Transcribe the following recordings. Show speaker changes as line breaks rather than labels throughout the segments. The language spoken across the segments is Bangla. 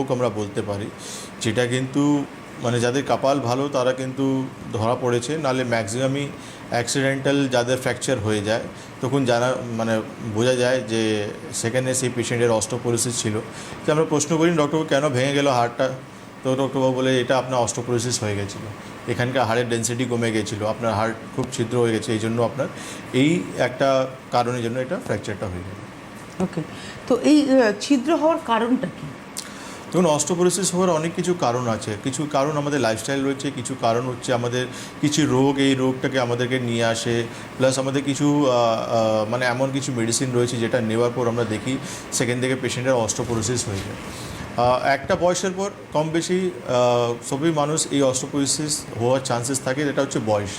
রোগ আমরা বলতে পারি। যেটা কিন্তু মানে যাদের কপাল ভালো, তারা কিন্তু ধরা পড়েছে। নাহলে ম্যাক্সিমামই অ্যাক্সিডেন্টাল যাদের ফ্র্যাকচার হয়ে যায়, তখন জানা মানে বোঝা যায় যে সেখানে সেই পেশেন্টের অস্টোপোরোসিস ছিল। তো আমরা প্রশ্ন করি ডক্টর কেন ভেঙে গেল হাড়টা? তো ডক্টরবাবু বলে, এটা আপনার অস্টোপোরোসিস হয়ে গেছিল। এখানকার হাড়ের ডেন্সিটি কমে গেছিল। আপনার হাড় খুব ছিদ্র হয়ে গেছে। এই জন্য আপনার এই একটা কারণের জন্য এটা ফ্র্যাকচারটা হয়ে গেল।
ওকে তো এই ছিদ্র হওয়ার কারণটা কি?
দেখুন, অস্টোপোরোসিস হওয়ার অনেক কিছু কারণ আছে। কিছু কারণ আমাদের লাইফস্টাইল রয়েছে, কিছু কারণ হচ্ছে আমাদের কিছু রোগ, এই রোগটাকে আমাদেরকে নিয়ে আসে প্লাস আমাদের কিছু মানে এমন কিছু মেডিসিন রয়েছে যেটা নেওয়ার পর আমরা দেখি সেখান থেকে পেশেন্টের অস্টোপোরোসিস হয়ে যায়। একটা বয়সের পর কম বেশি সবই মানুষ এই অস্টোপোরোসিস হওয়ার চান্সেস থাকে, যেটা হচ্ছে বয়স।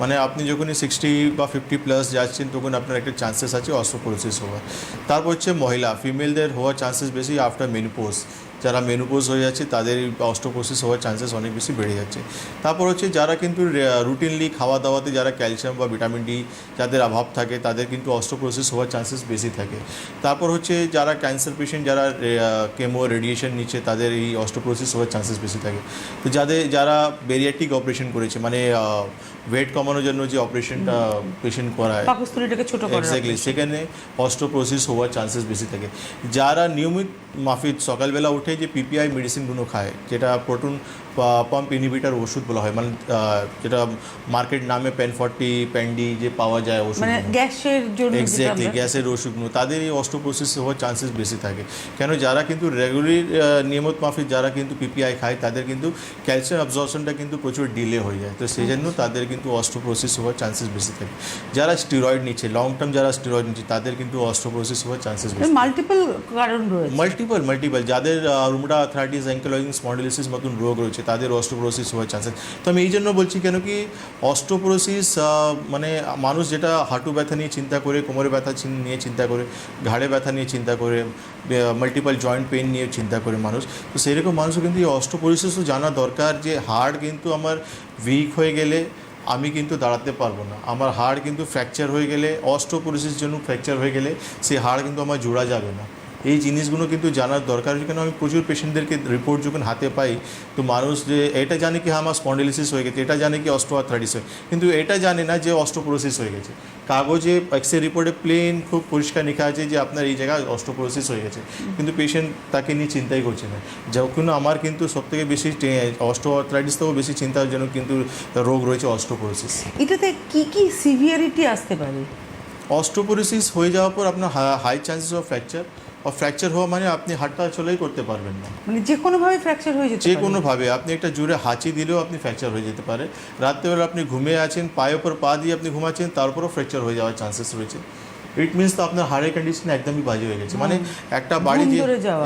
মানে আপনি যখনই সিক্সটি বা ফিফটি প্লাস যাচ্ছেন, তখন আপনার একটা চান্সেস আছে অস্ট্রোপোরোসিস হওয়ার। তারপর হচ্ছে মহিলা ফিমেলদের হওয়ার চান্সেস বেশি আফটার মেনুপোজ যারা মেনুপোজ হয়ে যাচ্ছে তাদের অস্ট্রোপোসিস হওয়ার চান্সেস অনেক বেশি বেড়ে যাচ্ছে। তারপর হচ্ছে যারা কিন্তু রুটিনলি খাওয়া দাওয়াতে যারা ক্যালসিয়াম বা ভিটামিন ডি যাদের অভাব থাকে তাদের কিন্তু অস্ট্রোপোসিস হওয়ার চান্সেস বেশি থাকে। তারপর হচ্ছে যারা ক্যান্সার পেশেন্ট যারা কেমো রেডিয়েশন নিচ্ছে তাদের এই অস্ট্রোপোসিস হওয়ার চান্সেস বেশি থাকে। তো যাদের যারা বেরিয়াটিক অপারেশন করেছে মানে ওয়েট কমানোর জন্য যে অপারেশনটা পেশেন্ট করায়।
ছোট
এক্স্যাক্টলি সেখানে অস্ট্রোপ্রোসিস হওয়ার চান্সেস বেশি থাকে। যারা নিয়মিত মাফিক সকালবেলা উঠে যে পিপিআই মেডিসিনগুলো খায় যেটা প্রোটন পাম্প ইনহিবিটার ওষুধ বলা হয় মানে যেটা মার্কেট নামে পেন ফর্টি প্যান্ডি যে পাওয়া যায় ওষুধ
মানে গ্যাসের জন্য
এক্স্যাক্টলি গ্যাসের ওষুধগুলো। তাদের এই অস্ট্রোপ্রোসিস হওয়ার চান্সেস বেশি থাকে। কেন? যারা কিন্তু রেগুলার নিয়মিত মাফিক যারা কিন্তু পিপিআই খায় তাদের কিন্তু ক্যালসিয়াম অবজর্পশনটা কিন্তু প্রচুর ডিলে হয়ে যায়। তো সেই জন্য তাদের কিন্তু অস্ট্রোপ্রোসিস হওয়ার চান্সেস বেশি থাকে। যারা স্টিরয়েড নিচ্ছে লং টার্ম যারা স্টিরয়েড নিচ্ছে তাদের কিন্তু অস্ট্রোপ্রোসিস হওয়ার চান্সেস বেশি
মাল্টিপল কারণ রয়েছে।
মাল্টিপল মাল্টিপল যাদের রুমডা আর্থ্রাইটিস অ্যাঙ্কোলজিং স্পন্ডিলিসিস মতন রোগ রয়েছে, তাদের অস্ট্রোপ্রোসিস হওয়ার চান্সেস তো আমি এই জন্য বলছি কেন কি অস্ট্রোপ্রোসিস মানে মানুষ যেটা হাঁটু ব্যথা নিয়ে চিন্তা করে, কোমরে ব্যথা নিয়ে চিন্তা করে, ঘাড়ে ব্যথা নিয়ে চিন্তা করে মাল্টিপাল জয়েন্ট পেন নিয়ে চিন্তা করে মানুষ, তো সেরকম মানুষও কিন্তু এই অস্ট্রোপ্রোসিসও জানা দরকার যে হাড় কিন্তু আমার উইক হয়ে গেলে আমি কিন্তু দাঁড়াতে পারব না। আমার হাড় কিন্তু ফ্র্যাকচার হয়ে গেলে অস্ট্রোপোরোসিস জন্য ফ্র্যাকচার হয়ে গেলে সেই হাড় কিন্তু আমার জোড়া যাবে না। এই জিনিসগুলো কিন্তু জানার দরকার কেন আমি প্রচুর পেশেন্টদেরকে রিপোর্ট যখন হাতে পাই তো মানুষ যে এটা জানে কি হ্যাঁ আমার স্পন্ডিলিসিস হয়ে গেছে এটা জানে কি অস্ট্রোআর্থ্রাইটিস হয় কিন্তু এটা জানে না যে অস্ট্রোপোরোসিস হয়ে গেছে। কাগজে এক্সরে রিপোর্টে প্লেন খুব পরিষ্কার লেখা আছে যে আপনার এই জায়গায় অস্ট্রোপোরোসিস হয়ে গেছে। কিন্তু পেশেন্ট তাকে নিয়ে চিন্তাই করছে না। যখন আমার কিন্তু সবথেকে বেশি অস্ট্রোআর্থ্রাইটিস থেকেও বেশি চিন্তার জন্য কিন্তু রোগ রয়েছে অস্ট্রোপোরোসিস
এটাতে কি কি সিভিয়ারিটি আসতে পারে?
অস্ট্রোপোরোসিস হয়ে যাওয়ার পর আপনার হাই চান্সেস অফ ফ্র্যাকচার আর ফ্র্যাকচার হওয়া মানে আপনি হাঁটা চলেই করতে পারবেন না।
মানে যে কোনোভাবে ফ্র্যাকচার হয়ে যেতে
যে কোনোভাবে আপনি একটা জোরে হাঁচি দিলেও আপনি ফ্র্যাকচার হয়ে যেতে পারে। রাত্রেবেলা আপনি ঘুমিয়ে আছেন পায়ের উপর পা দিয়ে আপনি ঘুমাচ্ছেন তারপরও ফ্র্যাকচার হয়ে যাওয়ার চান্সেস রয়েছে। ইট মিনস তো আপনার হাড়ের কন্ডিশন একদমই বাজে হয়ে গেছে। মানে একটা বাড়ি যে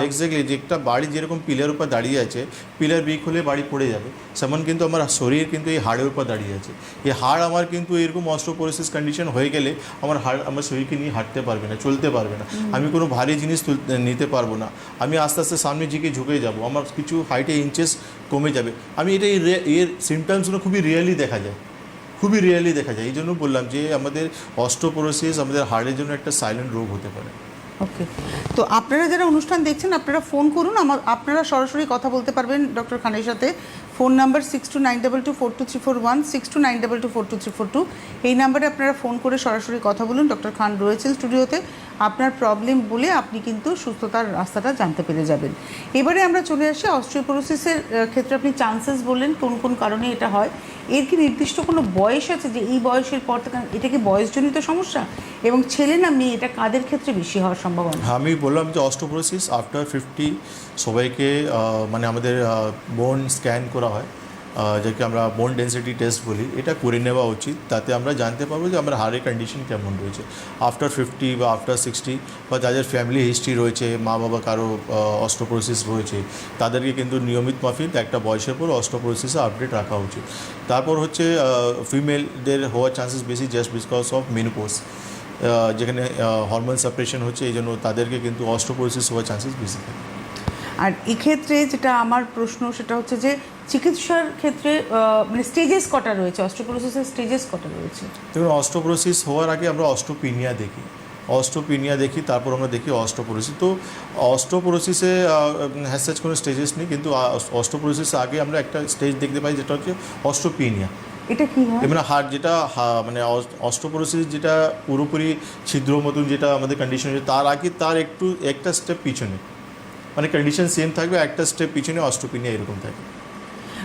এক্স্যাক্টলি যে একটা বাড়ি যেরকম পিলার উপর দাঁড়িয়ে আছে পিলার বিক হলে বাড়ি পড়ে যাবে। সেমন কিন্তু আমার শরীর কিন্তু এই হাড়ের উপর দাঁড়িয়ে আছে। এই হাড় আমার কিন্তু এরকম অস্ট্রোপোরোসিস কন্ডিশন হয়ে গেলে আমার হাড় আমার শরীরকে নিয়ে হাঁটতে পারবে না চলতে পারবে না। আমি কোনো ভারী জিনিস তুলতে নিতে পারব না। আমি আস্তে আস্তে সামনে দিকে ঝুঁকে যাব। আমার কিছু হাইটে ইঞ্চেস কমে যাবে। আমি এটা এর সিমটমসগুলো খুবই রিয়েলি দেখা যায়। খুবই রিয়েলি দেখা যায়। এই জন্য বললাম যে আমাদের অস্ট্রোপোরোসিস আমাদের হাড়ের জন্য একটা সাইলেন্ট রোগ হতে পারে।
ওকে তো আপনারা যারা অনুষ্ঠান দেখছেন, আপনারা ফোন করুন। আমার, আপনারা সরাসরি কথা বলতে পারবেন ডক্টর খানের সাথে। Phone number six two nine double two four two three four one six two nine double two four two three four two এই নাম্বারে আপনারা ফোন করে সরাসরি কথা বলুন। ডক্টর খান রয়েছেন স্টুডিওতে আপনার প্রবলেম বলে আপনি কিন্তু সুস্থতার রাস্তাটা জানতে পেরে যাবেন। এবারে আমরা চলে আসি অস্ট্রিওপোরোসিসের ক্ষেত্রে আপনি চান্সেস বললেন কোন কোন কারণে এটা হয়। এর কি নির্দিষ্ট কোনো বয়স আছে যে এই বয়সের পর থেকে এটা কি বয়সজনিত সমস্যা? এবং ছেলে না মেয়ে এটা কাদের ক্ষেত্রে বেশি হওয়ার সম্ভাবনা?
হ্যাঁ, আমি বললাম যে অস্টোপ্রোসিস আফটার ফিফটি সবাইকে মানে আমাদের বোন স্ক্যান করা হয়। যাকে আমরা বোন ডেন্সিটি টেস্ট বলি, এটা করে নেওয়া উচিত। তাতে আমরা জানতে পারব যে আমার হাড়ের কন্ডিশন কেমন রয়েছে। আফটার ফিফটি বা আফটার সিক্সটি বা যাদের ফ্যামিলি হিস্ট্রি রয়েছে, মা বাবা কারও অস্টোপ্রোসিস রয়েছে, তাদেরকে কিন্তু নিয়মিত মাফিক একটা বয়সের পর অস্টোপ্রোসিসে আপডেট রাখা উচিত। তারপর হচ্ছে ফিমেলদের হওয়ার চান্সেস বেশি জাস্ট বিকজ অফ মেনোপোজ যেখানে হরমোন সেপারেশন হচ্ছে, এই জন্য তাদেরকে কিন্তু অস্ট্রোপোরোসিস হওয়ার চান্সেস বেশি থাকে।
আর এক্ষেত্রে যেটা আমার প্রশ্ন, সেটা হচ্ছে যে চিকিৎসার ক্ষেত্রে মানে স্টেজেস কটা রয়েছে? অস্ট্রোপোরোসিসের স্টেজেস কটা রয়েছে?
দেখুন অস্ট্রোপোরোসিস হওয়ার আগে আমরা অস্ট্রোপিনিয়া দেখি। অস্টোপিনিয়া দেখি তারপর আমরা দেখি অস্টোপোরোসিস তো অস্টোপোরোসিসে হ্যাজ সাচ কোনো স্টেজেস নেই কিন্তু অস্টোপোরোসিস আগে আমরা একটা স্টেজ দেখতে পাই যেটা হচ্ছে অস্টোপিনিয়া
এটা কি হয়?
মানে হার্ট যেটা মানে অস্টোপোরোসিস যেটা পুরোপুরি ছিদ্র মতন যেটা আমাদের কন্ডিশন তার আগে তার একটু একটা স্টেপ পিছনে। মানে কন্ডিশন সেম থাকবে একটা স্টেপ পিছনে অস্টোপিনিয়া এরকম থাকে।